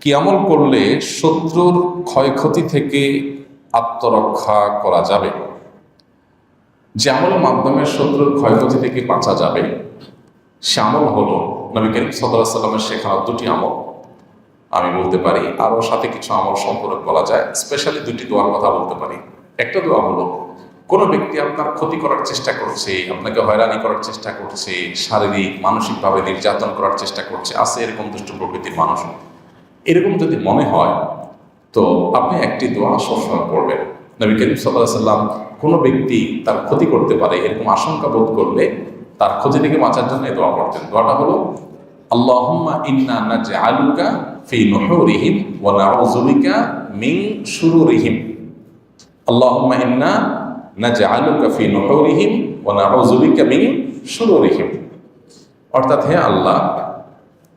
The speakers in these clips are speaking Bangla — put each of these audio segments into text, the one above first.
কি আমল করলে শত্রুর ক্ষয়ক্ষতি থেকে আত্মরক্ষা করা যাবে। যে আমলের মাধ্যমে শত্রুর ক্ষয়ক্ষতি থেকে বাঁচা যাবে। সে আমল হলো নবী করিম সাল্লাহ সাল্লামের শেখানো দুটি আমল। আমি বলতে পারি, আরও সাথে কিছু আমল সম্পর্কে বলা যায়। স্পেশালি দুটি দোয়ার কথা বলতে পারি। একটা দোয়া হলো, কোনো ব্যক্তি আপনার ক্ষতি করার চেষ্টা করছে, আপনাকে হয়রানি করার চেষ্টা করছে, শারীরিক, মানসিকভাবে নির্যাতন করার চেষ্টা করছে, আছে এরকম দুষ্ট প্রকৃতির মানুষ। এরকম যদি মনে হয়, তো আপনি একটি দোয়া সবসময় পড়বেন নবী করিম সাল্লাহ সাল্লাম কোনো ব্যক্তি তার ক্ষতি করতে পারে, এরকম আশঙ্কা বোধ করলে তার ক্ষতি থেকে বাঁচার জন্য এই দোয়া পড়তেন দোয়াটা হলো, আল্লাহুম্মা ইন্না নাজআলুকা ফি নুহুরিহিম ওয়া নাউযুবিকা মিন শুরুরিহিম। আল্লাহুম্মা ইন্না নাজআলুকা ফি নুহুরিহিম ওয়া নাউযুবিকা মিন শুরুরিহিম। অর্থাৎ হে আল্লাহ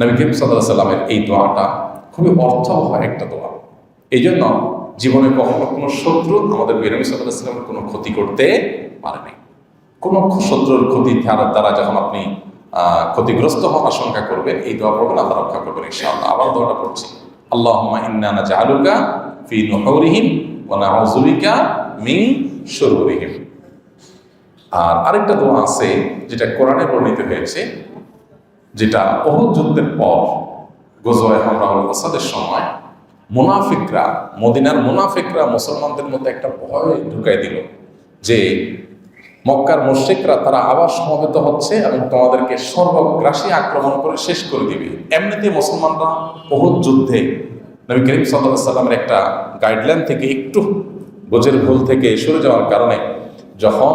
নবী করিম সাল্লাহ সাল্লামের এই দোয়াটা খুবই অর্থবহ একটা দোয়া। এই জন্য জীবনে কখনো কোনো শত্রু আমাদের বেরমি সাল্লাহ সাল্লামের কোনো ক্ষতি করতে পারেনি কোনো শত্রুর ক্ষতি দ্বারা যখন আপনি ক্ষতিগ্রস্ত হওয়ার আশঙ্কা করবেন, এই দোয়া পড়বেন, আল্লাহ রক্ষা করবেন ইনশাআল্লাহ। আবার দোয়াটা পড়ছি। আল্লাহুম্মা ইন্না নাজআলুকা ফি নুহুরিহিম ওয়া নাউযুবিকা মিন শুরুরিহিম। আর আরেকটা দোয়া আছে যেটা কোরআনে বর্ণিত হয়েছে যেটা অহুদ যুদ্ধের পর গোজওয়ায় হামরাউল আসাদের সময়, মুনাফিকরা, মদিনার মুনাফিকরা মুসলমানদের মধ্যে একটা ভয় ঢুকাই দিল যে মক্কার মুশ্রিকরা তারা আবার সমবেত হচ্ছে এবং তোমাদেরকে সর্বগ্রাসী আক্রমণ করে শেষ করে দিবে। এমনিতে মুসলমানরা বহুত যুদ্ধে নবী করিম সাল্লামের একটা গাইডলাইন থেকে একটু গোজের ভুল থেকে সরে যাওয়ার কারণে যখন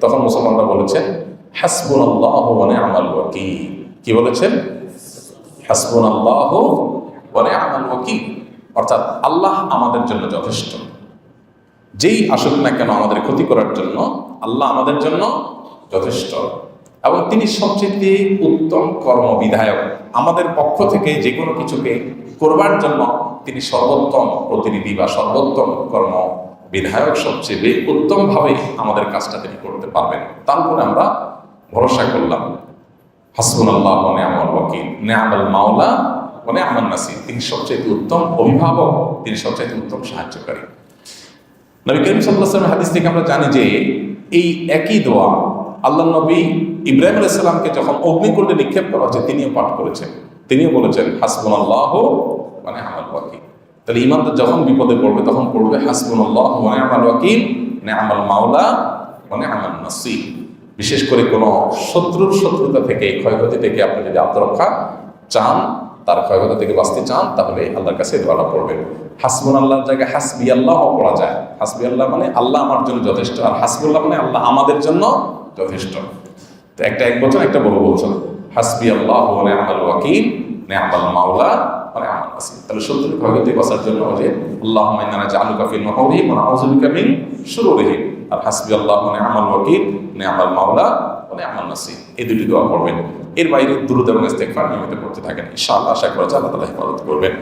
তখন মুসলমানরা বলেছেন হাসবুন আল্লাহ মানে আমাল ওয়াকিল। কি বলেছেন হাসবুন আল্লাহ মানে আমাল ওয়াকিল। অর্থাৎ আল্লাহ আমাদের জন্য যথেষ্ট। যেই আসুক না কেন আমাদের ক্ষতি করার জন্য আল্লাহ আমাদের জন্য যথেষ্ট। এবং তিনি সবচেয়ে উত্তম কর্মবিধায়ক। আমাদের পক্ষ থেকে যে কোনো কিছুকে করবার জন্য তিনি সর্বোত্তম প্রতিনিধি বা সর্বোত্তম কর্ম বিধায়ক সবচেয়ে উত্তমভাবে আমাদের কাজটা তিনি করতে পারবেন। তার উপরে আমরা ভরসা করলাম। হাসবুল আল্লাহ মানে আমার ওয়াকিল। নেয়ামাল মাওলা মানে আমার নাসির। তিনি সবচেয়ে উত্তম অভিভাবক, তিনি সবচেয়ে উত্তম সাহায্যকারী। নবী করিম সাল্লাহ হাদিস থেকে আমরা জানি যে, এই একই দোয়া আল্লাহ নবী ইব্রাহিম আলাইসাল্লামকে যখন অগ্নিকুণ্ডে নিক্ষেপ করা হচ্ছে, তিনিও পাঠ করেছেন। তিনিও বলেছেন হাসবুন আল্লাহ মানে আমার ওয়াকিল। তাহলে ইমানদার যখন বিপদে পড়বে, তখন পড়বে হাসবুন আল্লাহ আমার ওয়াকিল আমার মাওলা আমার নাসির। বিশেষ করে কোনো শত্রুর শত্রুতা থেকে ক্ষয়ক্ষতি থেকে আপনি যদি আত্মরক্ষা চান, তার ক্ষয়ক্ষতি থেকে বাঁচতে চান, তাহলে আল্লাহর কাছে দোয়াটা পড়বেন। হাসবুন আল্লাহর জায়গায় হাসবি আল্লাহ পড়া যায় হাসবি আল্লাহ মানে আল্লাহ আমার জন্য যথেষ্ট, আর হাসবুল্লাহ মানে আল্লাহ আমাদের জন্য যথেষ্ট। তো একটা এক বছর, একটা বড় বলছেন হাসবি আল্লাহ আমার ওয়াকিল নেহামাল মাওলা মানে কাছে তাহলে শত্রুর ক্ষয়ক্ষতি বাঁচার জন্য হলে আল্লাহ মাইনানা জালু কাফিল নহরি মানে কামিল শুরু শুরুরিহি আর হাসবি আল্লাহ মানে আমার ওয়াকিল নেহামাল মাওলা মানে আমার নাসির। এই দুটি দোয়া পড়বেন। এর বাইরে দ্রুত এবং ইস্তেকফার নিয়মিত করতে থাকেন। ইনশাআল্লাহ আশা করা যায় আল্লাহ তাআলা হেফাজত করবেন।